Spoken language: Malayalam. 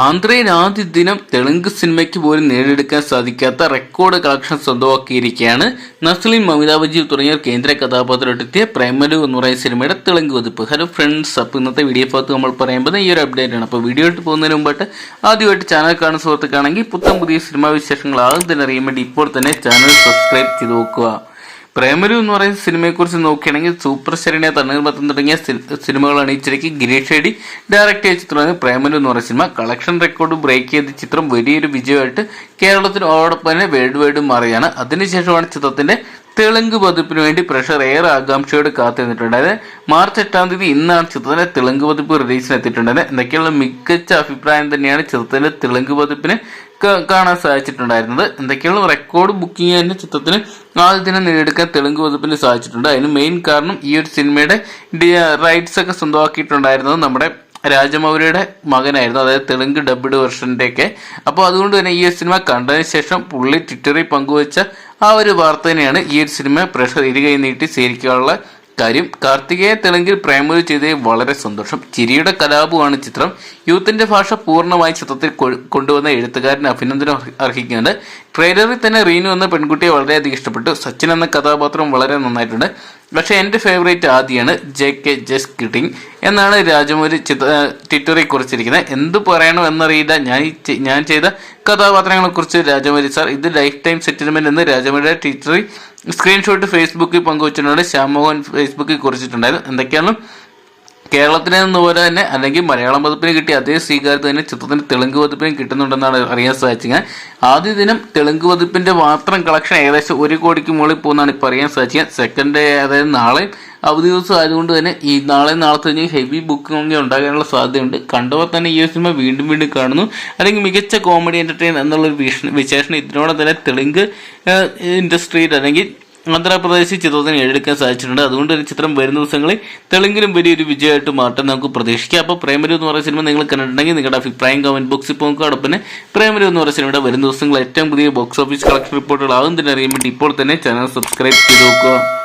ആന്ധ്രയിൽ ആദ്യ ദിനം തെലുങ്ക് സിനിമയ്ക്ക് പോലും നേടിയെടുക്കാൻ സാധിക്കാത്ത റെക്കോർഡ് കളക്ഷൻ സ്വന്തമാക്കിയിരിക്കുകയാണ് നസ്ലിൻ മമിതാ ബജീവ് തുടങ്ങിയ കേന്ദ്ര കഥാപാത്രമെത്തിയ പ്രേമലു എന്ന് പറയുന്ന സിനിമയുടെ തെലുങ്ക് പതിപ്പ്. ഹലോ ഫ്രണ്ട്സ് അപ്പോൾ ഇന്നത്തെ വീഡിയോ ഭാഗത്ത് നമ്മൾ പറയുമ്പോൾ ഈ ഒരു അപ്ഡേറ്റ് ആണ്. അപ്പോൾ വീഡിയോ ഇട്ട് പോകുന്നതിന് മുമ്പായിട്ട് ആദ്യമായിട്ട് ചാനൽ കാണുന്ന സുഹൃത്തുക്കാണെങ്കിൽ പുത്തം പുതിയ സിനിമാ വിശേഷങ്ങൾ ആദ്യം തന്നെ അറിയാൻ വേണ്ടി ഇപ്പോൾ തന്നെ ചാനൽ സബ്സ്ക്രൈബ് ചെയ്ത് നോക്കുക. പ്രേമലു എന്ന് പറയുന്ന സിനിമയെക്കുറിച്ച് നോക്കുകയാണെങ്കിൽ സൂപ്പർ ശരണ്യ തണ്ണീർമത്തം തുടങ്ങിയ സിനിമകളാണ് ഇച്ചിരിക്ക് അണിയിച്ചിരിക്കെ ഗിരീഷ് ഷെഡി ഡയറക്റ്റ് ചെയ്ത ചിത്രമാണ് പ്രേമലു എന്ന് പറയുന്ന സിനിമ. കളക്ഷൻ റെക്കോർഡ് ബ്രേക്ക് ചെയ്ത ചിത്രം വലിയൊരു വിജയമായിട്ട് കേരളത്തിനോടൊപ്പം തന്നെ വേൾഡ് വൈഡ് മാറുകയാണ് അതിനുശേഷമാണ് ചിത്രത്തിന്റെ തെലുങ്ക് പതിപ്പിന് വേണ്ടി പ്രഷർ ഏറെ ആകാംക്ഷയോട് കാത്തിരുന്നിട്ടുണ്ട് അതായത് മാർച്ച് എട്ടാം തീയതി ഇന്നാണ് ചിത്രത്തിന്റെ തെലുങ്ക് പതിപ്പ് റിലീസിന് എത്തിയിട്ടുണ്ടായത്. എന്തൊക്കെയുള്ള മികച്ച അഭിപ്രായം തന്നെയാണ് ചിത്രത്തിന്റെ തെലുങ്ക് പതിപ്പിന് കാണാൻ സാധിച്ചിട്ടുണ്ടായിരുന്നത്. എന്തൊക്കെയുള്ള റെക്കോർഡ് ബുക്കിംഗ് തന്നെ ചിത്രത്തിന് ആദ്യ ദിനം നേടിയെടുക്കാൻ തെലുങ്ക് വകുപ്പിന് സാധിച്ചിട്ടുണ്ട്. അതിന് മെയിൻ കാരണം ഈ ഒരു സിനിമയുടെ റൈറ്റ്സ് ഒക്കെ സ്വന്തമാക്കിയിട്ടുണ്ടായിരുന്നത് നമ്മുടെ രാജമൗലിയുടെ മകനായിരുന്നു. അതായത് തെലുങ്ക് ഡബ്ഡ് വെർഷന്റെ ഒക്കെ അപ്പോൾ അതുകൊണ്ട് തന്നെ ഈ ഒരു സിനിമ കണ്ടതിന് ശേഷം പുള്ളി ട്വിറ്ററിൽ പങ്കുവച്ച ആ ഒരു വാർത്ത തന്നെയാണ് ഈ ഒരു സിനിമ പ്രഷർ ഇരുകൈ നീട്ടി സ്വീകരിക്കാനുള്ള കാര്യം കാർത്തികേയ തെലുങ്കിൽ പ്രൈമറി ചെയ്തതിൽ വളരെ സന്തോഷം. ചിരിയുടെ കലാപമാണ് ചിത്രം. യൂത്തിന്റെ ഭാഷ പൂർണമായി ചിത്രത്തിൽ കൊണ്ടുവന്ന എഴുത്തുകാരന് അഭിനന്ദനം അർഹിക്കുന്നുണ്ട്. ട്രെയിലറിൽ തന്നെ റീനു എന്ന പെൺകുട്ടിയെ വളരെയധികം ഇഷ്ടപ്പെട്ടു. സച്ചിൻ എന്ന കഥാപാത്രം വളരെ നന്നായിട്ടുണ്ട്. പക്ഷേ എന്റെ ഫേവറേറ്റ് ആദ്യമാണ് ജെ കെ ജസ് കിട്ടിങ് എന്നാണ് രാജമൗലി ചിത്ര ട്വിറ്ററിൽ കുറിച്ചിരിക്കുന്നത്. എന്ത് പറയണം എന്നറിയില്ല. ഞാൻ ഞാൻ ചെയ്ത കഥാപാത്രങ്ങളെക്കുറിച്ച് രാജമൂരി സാർ ഇത് ലൈഫ് ടൈം സെറ്റിൽമെന്റ് എന്ന് രാജമൗലിയുടെ ട്വിറ്ററിൽ സ്ക്രീൻഷോട്ട് ഫേസ്ബുക്കിൽ പങ്കുവച്ചിട്ടുണ്ട്. ശ്യാമോഹൻ ഫേസ്ബുക്കിൽ കുറിച്ചിട്ടുണ്ടായിരുന്നു. എന്തൊക്കെയാണ് കേരളത്തിലെ പോലെ തന്നെ അല്ലെങ്കിൽ മലയാളം പതിപ്പിന് കിട്ടിയ അതേ സ്വീകാര്യത തന്നെ ചിത്രത്തിന് തെലുങ്ക് പതിപ്പിനും കിട്ടുന്നുണ്ടെന്നാണ് അറിയാൻ സാധിച്ചത്. ആദ്യ ദിനം തെലുങ്ക് പതിപ്പിന്റെ മാത്രം കളക്ഷൻ ഏകദേശം ഒരു കോടിക്ക് മുകളിൽ പോകുന്നതാണ് ഇപ്പോൾ അറിയാൻ സാധിച്ചത്. സെക്കൻഡ് ഡേ അതായത് നാളെ അവധി ദിവസം ആയതുകൊണ്ട് തന്നെ ഈ നാളെ നാളെ തന്നെ ഹെവി ബുക്കിംഗ് ഉണ്ടാകാനുള്ള സാധ്യതയുണ്ട്. കണ്ടവർ തന്നെ ഈ സിനിമ വീണ്ടും വീണ്ടും കാണുന്നു. അല്ലെങ്കിൽ മികച്ച കോമഡി എന്റർടൈൻ എന്നുള്ളൊരു വിശേഷണം ഇതിനോടെ തന്നെ തെലുങ്ക് ഇൻഡസ്ട്രിയിൽ അല്ലെങ്കിൽ ആന്ധ്രാപ്രദേശിൽ ചിത്രത്തിന് ഏഴെടുക്കാൻ സാധിച്ചിട്ടുണ്ട്. അതുകൊണ്ട് തന്നെ ചിത്രം വരുന്ന ദിവസങ്ങളിൽ തെലുങ്കിലും വലിയൊരു വിജയമായിട്ട് മാറ്റാൻ നമുക്ക് പ്രതീക്ഷിക്കാം. അപ്പോൾ പ്രേമലു എന്ന് പറയുന്ന സിനിമ നിങ്ങൾ കണ്ടിട്ടുണ്ടെങ്കിൽ നിങ്ങളുടെ അഭിപ്രായം കമന്റ് ബോക്സിൽ പോകുക അടുപ്പിന് പ്രേമരു എന്ന് പറയുന്ന സിനിമയുടെ വരുന്ന ദിവസങ്ങളിൽ ഏറ്റവും പുതിയ ബോക്സ് ഓഫീസ് കളക്ഷൻ റിപ്പോർട്ടുകൾ ആകും തന്നെ അറിയാൻ വേണ്ടി ഇപ്പോൾ തന്നെ ചാനൽ സബ്സ്ക്രൈബ് ചെയ്ത് നോക്കുക.